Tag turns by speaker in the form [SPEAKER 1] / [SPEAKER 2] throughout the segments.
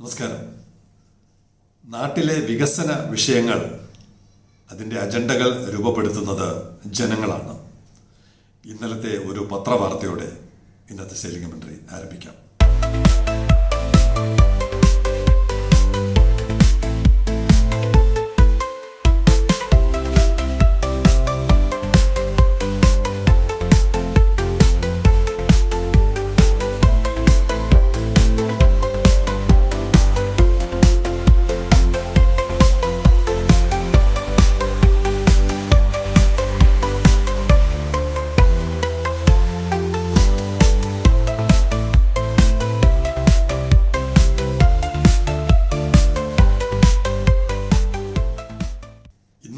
[SPEAKER 1] നമസ്കാരം. നാട്ടിലെ വികസന വിഷയങ്ങൾ അതിന്റെ അജണ്ടകൾ രൂപപ്പെടുത്തുന്നത് ജനങ്ങളാണ്. ഇന്നലത്തെ ഒരു പത്രവാർത്തയോടെ ഇന്നത്തെ സേലിംഗ് മന്ത്രി ആരംഭിക്കാം.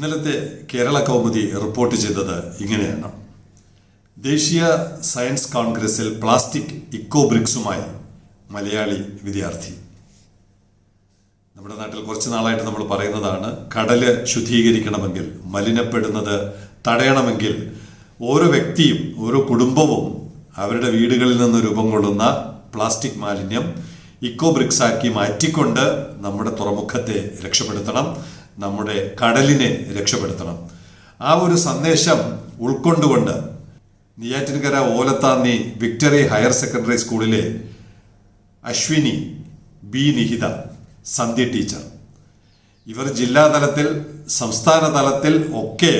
[SPEAKER 1] ഇന്നലത്തെ കേരള കൗമുദി റിപ്പോർട്ട് ചെയ്തത് ഇങ്ങനെയാണ്. ദേശീയ സയൻസ് കോൺഗ്രസിൽ പ്ലാസ്റ്റിക് ഇക്കോ ബ്രിക്സുമായി മലയാളി വിദ്യാർത്ഥി. നമ്മുടെ നാട്ടിൽ കുറച്ച് നാളായിട്ട് നമ്മൾ പറയുന്നതാണ് കടൽ ശുദ്ധീകരിക്കണമെങ്കിൽ മലിനപ്പെടുന്നത് തടയണമെങ്കിൽ ഓരോ വ്യക്തിയും ഓരോ കുടുംബവും അവരുടെ വീടുകളിൽ നിന്ന് രൂപം കൊള്ളുന്ന പ്ലാസ്റ്റിക് മാലിന്യം ഇക്കോ ബ്രിക്സ് ആക്കി മാറ്റിക്കൊണ്ട് നമ്മുടെ തുറമുഖത്തെ രക്ഷപ്പെടുത്തണം. നമ്മുടെ കടലിനെ രക്ഷപ്പെടുത്തണം. ആ ഒരു സന്ദേശം ഉൾക്കൊണ്ടുകൊണ്ട് Neyyattinkara Olathanni Victory higher secondary സ്കൂളിലെ അശ്വിനി ബി നിഹിത സന്ധ്യ ടീച്ചർ. ഇവർ ജില്ലാതലത്തിൽ സംസ്ഥാന തലത്തിൽ ഒക്കെ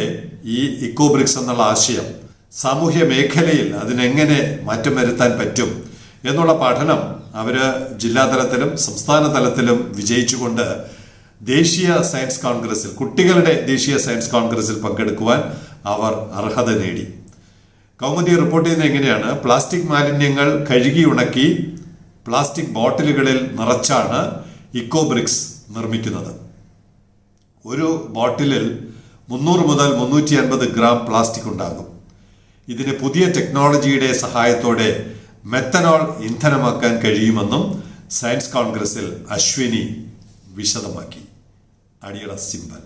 [SPEAKER 1] ഈ ഇക്കോ ബ്രിക്സ് എന്നുള്ള ആശയം സാമൂഹ്യ മേഖലയിൽ അതിനെങ്ങനെ മാറ്റം വരുത്താൻ പറ്റും എന്നുള്ള പഠനം അവർ ജില്ലാതലത്തിലും സംസ്ഥാന തലത്തിലും വിജയിച്ചുകൊണ്ട് ദേശീയ സയൻസ് കോൺഗ്രസിൽ കുട്ടികളുടെ ദേശീയ സയൻസ് കോൺഗ്രസിൽ പങ്കെടുക്കുവാൻ അവർ അർഹത നേടി. കൗമുദി റിപ്പോർട്ട് ചെയ്യുന്നത് എങ്ങനെയാണ്? പ്ലാസ്റ്റിക് മാലിന്യങ്ങൾ കഴുകി ഉണക്കി പ്ലാസ്റ്റിക് ബോട്ടിലുകളിൽ നിറച്ചാണ് ഇക്കോ ബ്രിക്സ് നിർമ്മിക്കുന്നത്. ഒരു ബോട്ടിലിൽ മുന്നൂറ് മുതൽ മുന്നൂറ്റി അൻപത് ഗ്രാം പ്ലാസ്റ്റിക് ഉണ്ടാകും. ഇതിന് പുതിയ ടെക്നോളജിയുടെ സഹായത്തോടെ മെത്തനോൾ ഇന്ധനമാക്കാൻ കഴിയുമെന്നും സയൻസ് കോൺഗ്രസിൽ അശ്വിനി വിശദമാക്കി. അടിയട സിമ്പൽ.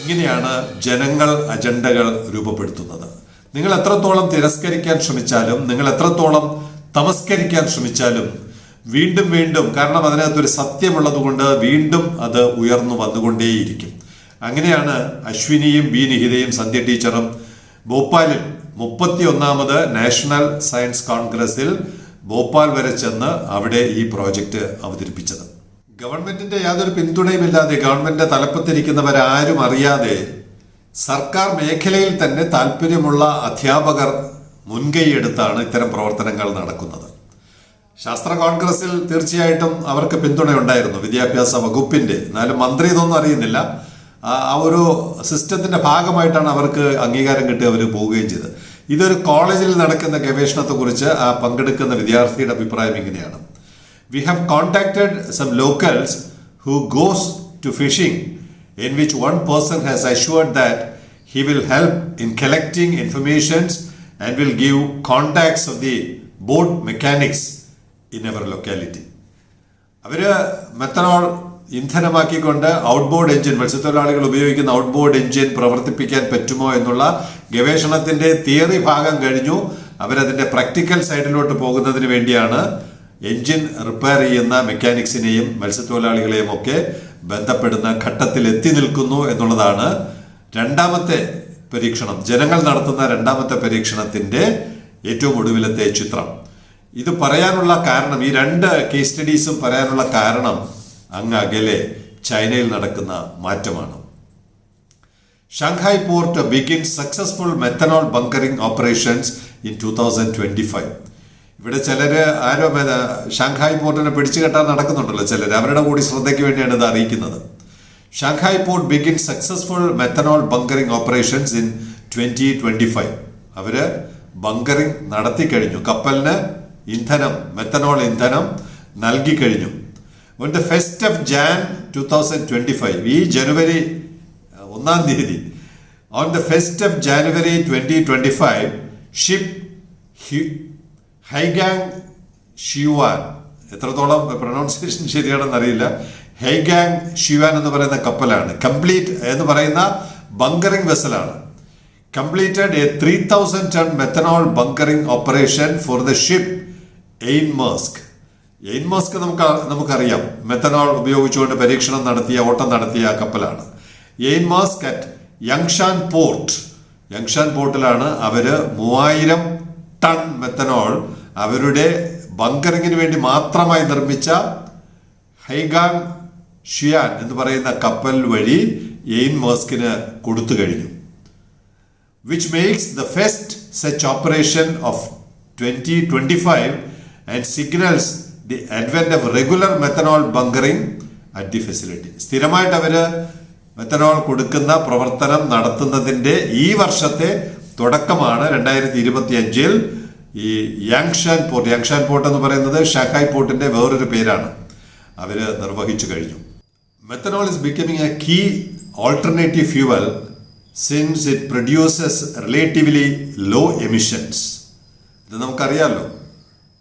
[SPEAKER 1] ഇങ്ങനെയാണ് ജനങ്ങൾ അജണ്ടകൾ രൂപപ്പെടുത്തുന്നത്. നിങ്ങൾ എത്രത്തോളം തിരസ്കരിക്കാൻ ശ്രമിച്ചാലും നിങ്ങൾ എത്രത്തോളം തമസ്കരിക്കാൻ ശ്രമിച്ചാലും വീണ്ടും വീണ്ടും കാരണം അതിനകത്തൊരു സത്യമുള്ളതുകൊണ്ട് വീണ്ടും അത് ഉയർന്നു വന്നുകൊണ്ടേയിരിക്കും. അങ്ങനെയാണ് അശ്വിനിയും ബി നിഹിതയും സന്ധ്യ ടീച്ചറും ഭോപ്പാലിൽ മുപ്പത്തി ഒന്നാമത് നാഷണൽ സയൻസ് കോൺഗ്രസിൽ ഭോപ്പാൽ വരെ ചെന്ന് അവിടെ ഈ പ്രോജക്റ്റ് അവതരിപ്പിച്ചത്. ഗവൺമെന്റിന്റെ യാതൊരു പിന്തുണയുമില്ലാതെ ഗവൺമെന്റിന്റെ തലപ്പത്തിരിക്കുന്നവരാരും അറിയാതെ സർക്കാർ മേഖലയിൽ തന്നെ താല്പര്യമുള്ള അധ്യാപകർ മുൻകൈയെടുത്താണ് ഇത്തരം പ്രവർത്തനങ്ങൾ നടക്കുന്നത്. ശാസ്ത്ര കോൺഗ്രസിൽ തീർച്ചയായിട്ടും അവർക്ക് പിന്തുണയുണ്ടായിരുന്നു വിദ്യാഭ്യാസ വകുപ്പിന്റെ. എന്നാലും മന്ത്രി ഇതൊന്നും അറിയുന്നില്ല. ആ- ഒരു സിസ്റ്റത്തിന്റെ ഭാഗമായിട്ടാണ് അവർക്ക് അംഗീകാരം കിട്ടി അവർ പോവുകയും ചെയ്തത്. ഇതൊരു കോളേജിൽ നടക്കുന്ന ഗവേഷണത്തെക്കുറിച്ച് ആ പങ്കെടുക്കുന്ന വിദ്യാർത്ഥിയുടെ അഭിപ്രായം ഇങ്ങനെയാണ്. We have contacted some locals who goes to fishing in which one person has assured that he will help in collecting informations and will give contacts of the boat mechanics in our locality അവർ methanol ഇന്ധനമാക്കിക്കൊണ്ട് outboard engine മത്സ്യത്തൊഴിലാളികൾ ഉപയോഗിക്കുന്ന outboard engine പ്രവർത്തിപ്പിക്കാൻ പറ്റുമോ എന്നുള്ള ഗവേഷണത്തിന്റെ theory ഭാഗം കഴിഞ്ഞു അവരതിന്റെ പ്രാക്ടിക്കൽ സൈഡിലോട്ട് പോകുന്നതിന് വേണ്ടിയാണ് എഞ്ചിൻ റിപ്പയർ ചെയ്യുന്ന മെക്കാനിക്സിനെയും മത്സ്യത്തൊഴിലാളികളെയും ഒക്കെ ബന്ധപ്പെടുന്ന ഘട്ടത്തിൽ എത്തി നിൽക്കുന്നു എന്നുള്ളതാണ് രണ്ടാമത്തെ പരീക്ഷണം. ജനങ്ങൾ നടത്തുന്ന രണ്ടാമത്തെ പരീക്ഷണത്തിന്റെ ഏറ്റവും ഒടുവിലത്തെ ചിത്രം. ഇത് പറയാനുള്ള കാരണം ഈ രണ്ട് കേസ് സ്റ്റഡീസും പറയാനുള്ള കാരണം അങ്ങ് അകലെ ചൈനയിൽ നടക്കുന്ന മാറ്റമാണ്. Shanghai port begin successful methanol bunkering operations in two thousand twenty five ഇവിടെ ചിലര് ആരോ ഷാങ്ഹായ് പോർട്ടിനെ പിടിച്ചു കെട്ടാൻ നടക്കുന്നുണ്ടല്ലോ ചിലർ അവരുടെ കൂടി ശ്രദ്ധയ്ക്ക് വേണ്ടിയാണ് ഇത് അറിയിക്കുന്നത്. Shanghai port begin successful methanol bunkering operations in twenty twenty five. Our bunkering നടത്തി കഴിഞ്ഞു. കപ്പലിന് ഇന്ധനം മെത്തനോൾ ഇന്ധനം നൽകി കഴിഞ്ഞു. On the first of Jan two thousand twenty five ഈ ജനുവരി ഒന്നാം തീയതി on the first of January twenty twenty five ship Haigang Shiwan എത്രത്തോളം പ്രൊണൗൺസിയേഷൻ ശരിയാണെന്ന് അറിയില്ല ഹൈഗാങ് ഷിവാൻ എന്ന് പറയുന്ന കപ്പലാണ്. കംപ്ലീറ്റ് എന്ന് പറയുന്ന ബങ്കറിംഗ് വെസലാണ് completed a 3000 ton methanol bunkering operation for the ship Ane Maersk Ane Maersk നമുക്ക് നമുക്കറിയാം. മെത്തനോൾ ഉപയോഗിച്ചുകൊണ്ട് പരീക്ഷണം നടത്തിയ ഓട്ടം നടത്തിയ കപ്പലാണ്. Ane Maersk at Yangshan port Yangshan പോർട്ടിലാണ് അവർ മൂവായിരം ടൺ മെത്തനോൾ അവരുടെ ബങ്കറിങ്ങിന് വേണ്ടി മാത്രമായി നിർമ്മിച്ച ഹൈഗാങ് ഷിയാൻ എന്ന് പറയുന്ന കപ്പൽ വഴി എയിൻ മോസ്കിന് കൊടുത്തു കഴിഞ്ഞു. Which makes the makes such operation of operation of 2025 and signals the advent of regular methanol bunkering at the facility സ്ഥിരമായിട്ട് അവർ മെത്തനോൾ കൊടുക്കുന്ന പ്രവർത്തനം നടത്തുന്നതിന്റെ ഈ വർഷത്തെ തുടക്കമാണ് രണ്ടായിരത്തി ഇരുപത്തി അഞ്ചിൽ ഈ യാങ്ഷാൻ പോർട്ട് യാങ്ഷാൻ പോർട്ട് എന്ന് പറയുന്നത് ഷാങ്ഹായ് പോർട്ടിന്റെ വേറൊരു പേരാണ്. അവർ നിർവഹിച്ചു കഴിഞ്ഞു. Methanol is becoming a key alternative fuel since it produces relatively low emissions ഇത് നമുക്കറിയാമല്ലോ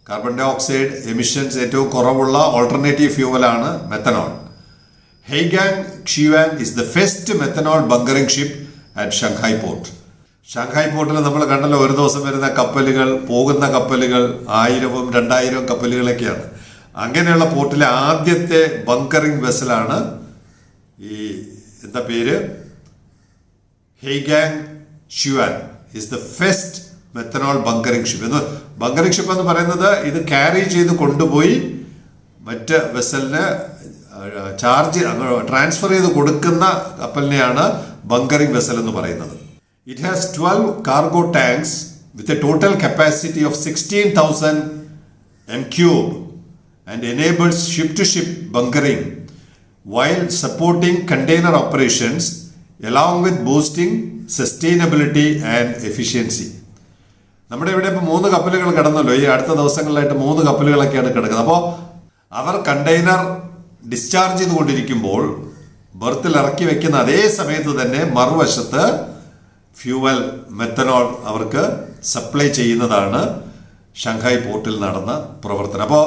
[SPEAKER 1] കാർബൺ ഡൈ ഓക്സൈഡ് എമിഷൻസ് ഏറ്റവും കുറവുള്ള alternative ഫ്യൂവലാണ് methanol Haigang Shiwang is the first methanol bunkering ship at Shanghai port Shanghai പോർട്ടിൽ നമ്മൾ കണ്ടല്ലോ ഒരു ദിവസം വരുന്ന കപ്പലുകൾ പോകുന്ന കപ്പലുകൾ ആയിരവും രണ്ടായിരവും കപ്പലുകളൊക്കെയാണ്. അങ്ങനെയുള്ള പോർട്ടിലെ ആദ്യത്തെ ബങ്കറിംഗ് വെസലാണ് ഈ എന്താ പേര്? Haigang Zhuan is the first methanol bunkering ship എന്ന് ബങ്കറിംഗ് ഷിപ്പ് എന്ന് പറയുന്നത് ഇത് ക്യാരി ചെയ്ത് കൊണ്ടുപോയി മറ്റ് വെസലിന് ചാർജ് ട്രാൻസ്ഫർ ചെയ്ത് കൊടുക്കുന്ന കപ്പലിനെയാണ് ബങ്കറിംഗ് വെസൽ എന്ന് പറയുന്നത്. Cargo tanks with a total capacity of sixteen thousand M cube and enables ship to ship bunkering while supporting container operations along with boosting sustainability and efficiency. നമ്മുടെ ഇവിടെ ഇപ്പോൾ മൂന്ന് കപ്പലുകൾ കിടന്നല്ലോ ഈ അടുത്ത ദിവസങ്ങളിലായിട്ട് മൂന്ന് കപ്പലുകളൊക്കെയാണ് കിടക്കുന്നത് അപ്പോൾ അവർ കണ്ടെയ്നർ ഡിസ്ചാർജ് ചെയ്തുകൊണ്ടിരിക്കുമ്പോൾ ബർത്തിൽ ഇറക്കി വെക്കുന്ന അതേ സമയത്ത് തന്നെ മറുവശത്ത് ഫ്യൂവൽ മെത്തനോൾ അവർക്ക് സപ്ലൈ ചെയ്യുന്നതാണ് ഷാങ്ഹായ് പോർട്ടിൽ നടന്ന പ്രവർത്തനം. അപ്പോൾ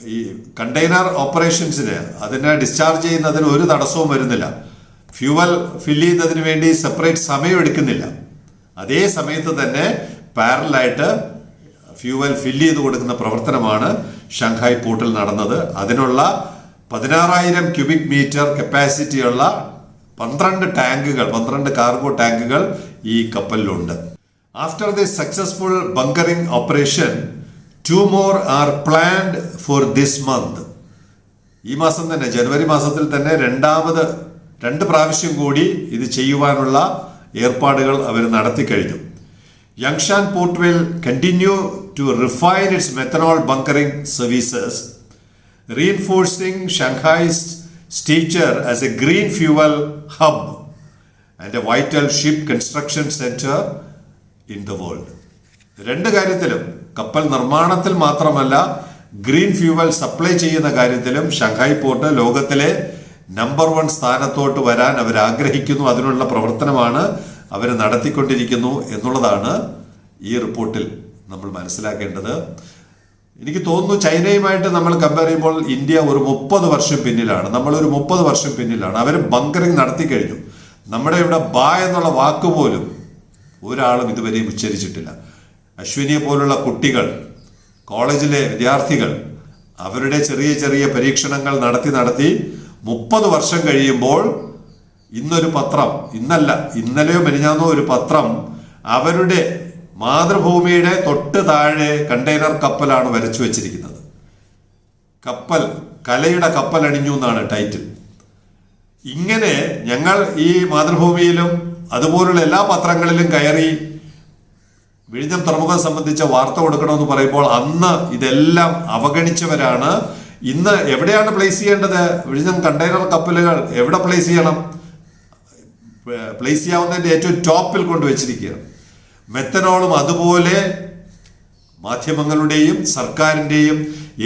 [SPEAKER 1] ഈ കണ്ടെയ്നർ ഓപ്പറേഷൻസിന് അതിനെ ഡിസ്ചാർജ് ചെയ്യുന്നതിന് ഒരു തടസ്സവും വരുന്നില്ല. ഫ്യൂവൽ ഫില്ല് ചെയ്യുന്നതിന് വേണ്ടി സെപ്പറേറ്റ് സമയം എടുക്കുന്നില്ല. അതേ സമയത്ത് തന്നെ പാരലായിട്ട് ഫ്യൂവൽ ഫില്ല് ചെയ്ത് കൊടുക്കുന്ന പ്രവർത്തനമാണ് ഷാങ്ഹായ് പോർട്ടിൽ നടന്നത്. അതിനുള്ള പതിനാറായിരം ക്യൂബിക് മീറ്റർ കപ്പാസിറ്റിയുള്ള പന്ത്രണ്ട് ടാങ്കുകൾ പന്ത്രണ്ട് കാർഗോ ടാങ്കുകൾ ഈ കപ്പലിലുണ്ട്. After the successful bunkering operation two more are planned for this month ഈ മാസം തന്നെ ജനുവരി മാസത്തിൽ തന്നെ രണ്ടാമത് രണ്ട് പ്രാവശ്യം കൂടി ഇത് ചെയ്യുവാനുള്ള ഏർപ്പാടുകൾ അവർ നടത്തി കഴിഞ്ഞു. Yangshan port will continue to refine its methanol bunkering services reinforcing Shanghai's stature as a green fuel hub and a vital ship construction center in the world. രണ്ട് കാര്യത്തിലും കപ്പൽ നിർമ്മാണത്തിൽ മാത്രമല്ല ഗ്രീൻ ഫ്യൂവൽ സപ്ലൈ ചെയ്യുന്ന കാര്യത്തിലും ഷാങ്ഹായ് പോർട്ട് ലോകത്തിലെ number one സ്ഥാനത്തോട്ട് വരാൻ അവർ ആഗ്രഹിക്കുന്നു അതിനുള്ള പ്രവർത്തനമാണ് അവർ നടത്തിക്കൊണ്ടിരിക്കുന്നു എന്നുള്ളതാണ് ഈ റിപ്പോർട്ടിൽ നമ്മൾ മനസ്സിലാക്കേണ്ടത് എനിക്ക് തോന്നുന്നു ചൈനയുമായിട്ട് നമ്മൾ കമ്പയർ ചെയ്യുമ്പോൾ ഇന്ത്യ ഒരു മുപ്പത് വർഷം പിന്നിലാണ്. നമ്മളൊരു മുപ്പത് വർഷം പിന്നിലാണ്. അവർ ബങ്കറിങ് നടത്തി കഴിഞ്ഞു. നമ്മുടെ ഇവിടെ ബാ എന്നുള്ള വാക്ക് പോലും ഒരാളും ഇതുവരെയും ഉച്ചരിച്ചിട്ടില്ല. അശ്വിനിയെ പോലുള്ള കുട്ടികൾ കോളേജിലെ വിദ്യാർത്ഥികൾ അവരുടെ ചെറിയ ചെറിയ പരീക്ഷണങ്ങൾ നടത്തി നടത്തി മുപ്പത് വർഷം കഴിയുമ്പോൾ ഇന്നൊരു പത്രം ഇന്നല്ല ഇന്നലെയോ മെനിഞ്ഞാന്നോ ഒരു പത്രം അവരുടെ മാതൃഭൂമിയുടെ തൊട്ട് താഴെ കണ്ടെയ്നർ കപ്പലാണ് വരച്ചു വെച്ചിരിക്കുന്നത്. കപ്പൽ കലയുടെ കപ്പലണിഞ്ഞു എന്നാണ് ടൈറ്റിൽ. ഇങ്ങനെ ഞങ്ങൾ ഈ മാതൃഭൂമിയിലും അതുപോലുള്ള എല്ലാ പത്രങ്ങളിലും കയറി വിഴിഞ്ഞം തുറമുഖം സംബന്ധിച്ച വാർത്ത കൊടുക്കണമെന്ന് പറയുമ്പോൾ അന്ന് ഇതെല്ലാം അവഗണിച്ചവരാണ്. ഇന്ന് എവിടെയാണ് പ്ലേസ് ചെയ്യേണ്ടത്? വിഴിഞ്ഞം കണ്ടെയ്നർ കപ്പലുകൾ എവിടെ പ്ലേസ് ചെയ്യണം? പ്ലേസ് ചെയ്യാവുന്നതിന്റെ ഏറ്റവും ടോപ്പിൽ കൊണ്ടുവച്ചിരിക്കുകയാണ്. മെത്തനോളും അതുപോലെ മാധ്യമങ്ങളുടെയും സർക്കാരിന്റെയും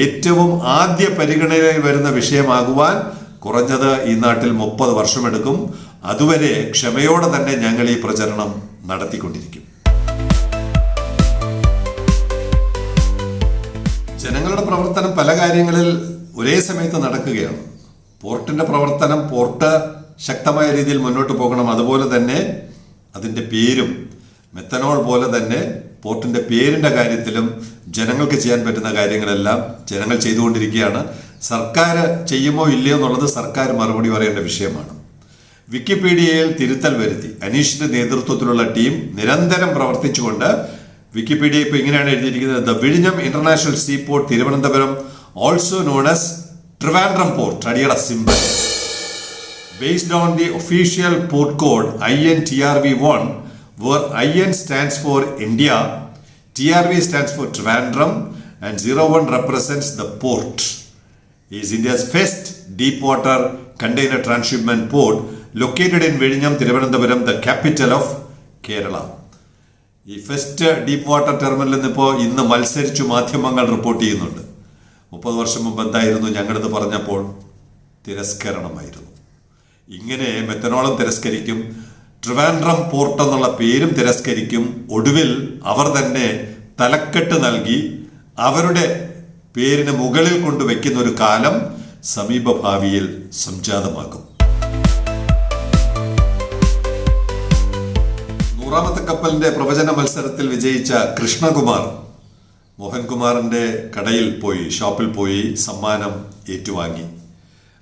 [SPEAKER 1] ഏറ്റവും ആദ്യ പരിഗണനയിൽ വരുന്ന വിഷയമാകുവാൻ കുറഞ്ഞത് ഈ നാട്ടിൽ മുപ്പത് വർഷമെടുക്കും. അതുവരെ ക്ഷമയോടെ തന്നെ ഞങ്ങൾ ഈ പ്രചരണം നടത്തിക്കൊണ്ടിരിക്കും. ജനങ്ങളുടെ പ്രവർത്തനം പല കാര്യങ്ങളിൽ ഒരേ സമയത്ത് നടക്കുകയാണ്. പോർട്ടിന്റെ പ്രവർത്തനം പോർട്ട് ശക്തമായ രീതിയിൽ മുന്നോട്ട് പോകണം. അതുപോലെ തന്നെ അതിന്റെ പേരും മെത്തനോൾ പോലെ തന്നെ പോർട്ടിന്റെ പേരിന്റെ കാര്യത്തിലും ജനങ്ങൾക്ക് ചെയ്യാൻ പറ്റുന്ന കാര്യങ്ങളെല്ലാം ജനങ്ങൾ ചെയ്തുകൊണ്ടിരിക്കുകയാണ്. സർക്കാർ ചെയ്യുമോ ഇല്ലയോ എന്നുള്ളത് സർക്കാർ മറുപടി പറയേണ്ട വിഷയമാണ്. വിക്കിപീഡിയയിൽ തിരുത്തൽ വരുത്തി. അനീഷിന്റെ നേതൃത്വത്തിലുള്ള ടീം നിരന്തരം പ്രവർത്തിച്ചുകൊണ്ട് വിക്കിപീഡിയ ഇപ്പോൾ ഇങ്ങനെയാണ് എഴുതിയിരിക്കുന്നത്. ദ വിഴിഞ്ഞം international sea port Thiruvananthapuram also known as Trivandrum port അടിയട port code I N T R V INTRV1, where IN stands for India, TRV stands for Trivandrum, and 01 represents the port. It Is India's first deep water container transshipment port located in Virinam, Thiruvananthapuram, the capital of Kerala. ഈ first deep water ടെർമിനലിൽ നിന്ന് ഇപ്പോൾ ഇന്ന് മത്സരിച്ചു മാധ്യമങ്ങൾ report ചെയ്യുന്നുണ്ട് മുപ്പത് വർഷം മുമ്പ് എന്തായിരുന്നു ഞങ്ങളിത് പറഞ്ഞപ്പോൾ തിരസ്കരണമായിരുന്നു ഇങ്ങനെ മെത്തനോളം തിരസ്കരിക്കും ട്രിവാൻഡ്രം പോർട്ട് എന്നുള്ള പേരും തിരസ്കരിക്കും. ഒടുവിൽ അവർ തന്നെ തലക്കെട്ട് നൽകി അവരുടെ പേരിന് മുകളിൽ കൊണ്ടുവയ്ക്കുന്ന ഒരു കാലം സമീപഭാവിയിൽ സംജാതമാകും. നൂറാമത്തെ കപ്പലിന്റെ പ്രവചന മത്സരത്തിൽ വിജയിച്ച കൃഷ്ണകുമാർ മോഹൻകുമാറിന്റെ കടയിൽ പോയി ഷോപ്പിൽ പോയി സമ്മാനം ഏറ്റുവാങ്ങി.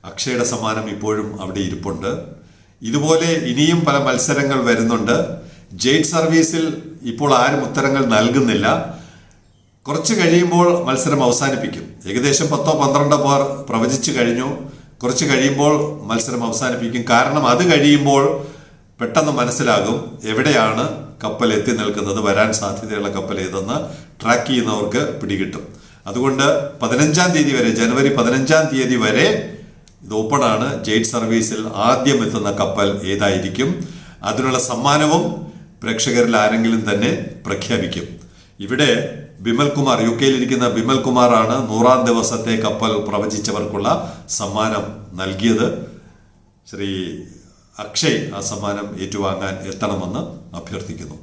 [SPEAKER 1] അക്ഷയുടെ സമ്മാനം ഇപ്പോഴും അവിടെ ഇരിപ്പുണ്ട്. ഇതുപോലെ ഇനിയും പല മത്സരങ്ങൾ വരുന്നുണ്ട്. ജെയ്റ്റ് സർവീസിൽ ഇപ്പോൾ ആരും ഉത്തരങ്ങൾ നൽകുന്നില്ല. കുറച്ച് കഴിയുമ്പോൾ മത്സരം അവസാനിപ്പിക്കും. ഏകദേശം പത്തോ പന്ത്രണ്ടോ പേർ പ്രവചിച്ചു കഴിഞ്ഞു. കുറച്ച് കഴിയുമ്പോൾ മത്സരം അവസാനിപ്പിക്കും. കാരണം അത് കഴിയുമ്പോൾ പെട്ടെന്ന് മനസ്സിലാകും എവിടെയാണ് കപ്പൽ എത്തി നിൽക്കുന്നത്. വരാൻ സാധ്യതയുള്ള കപ്പൽ ഏതെന്ന് ട്രാക്ക് ചെയ്യുന്നവർക്ക് പിടികിട്ടും. അതുകൊണ്ട് പതിനഞ്ചാം തീയതി വരെ ജനുവരി പതിനഞ്ചാം തീയതി വരെ ഇത് ഓപ്പണാണ്. ജെയ്റ്റ് സർവീസിൽ ആദ്യം എത്തുന്ന കപ്പൽ ഏതായിരിക്കും? അതിനുള്ള സമ്മാനവും പ്രേക്ഷകരിൽ ആരെങ്കിലും തന്നെ പ്രഖ്യാപിക്കും. ഇവിടെ ബിമൽ കുമാർ യു കെയിലിരിക്കുന്ന ബിമൽ കുമാറാണ് നൂറാം ദിവസത്തെ കപ്പൽ പ്രവചിച്ചവർക്കുള്ള സമ്മാനം നൽകിയത്. ശ്രീ അക്ഷയ് ആ സമ്മാനം ഏറ്റുവാങ്ങാൻ എത്തണമെന്ന് അഭ്യർത്ഥിക്കുന്നു.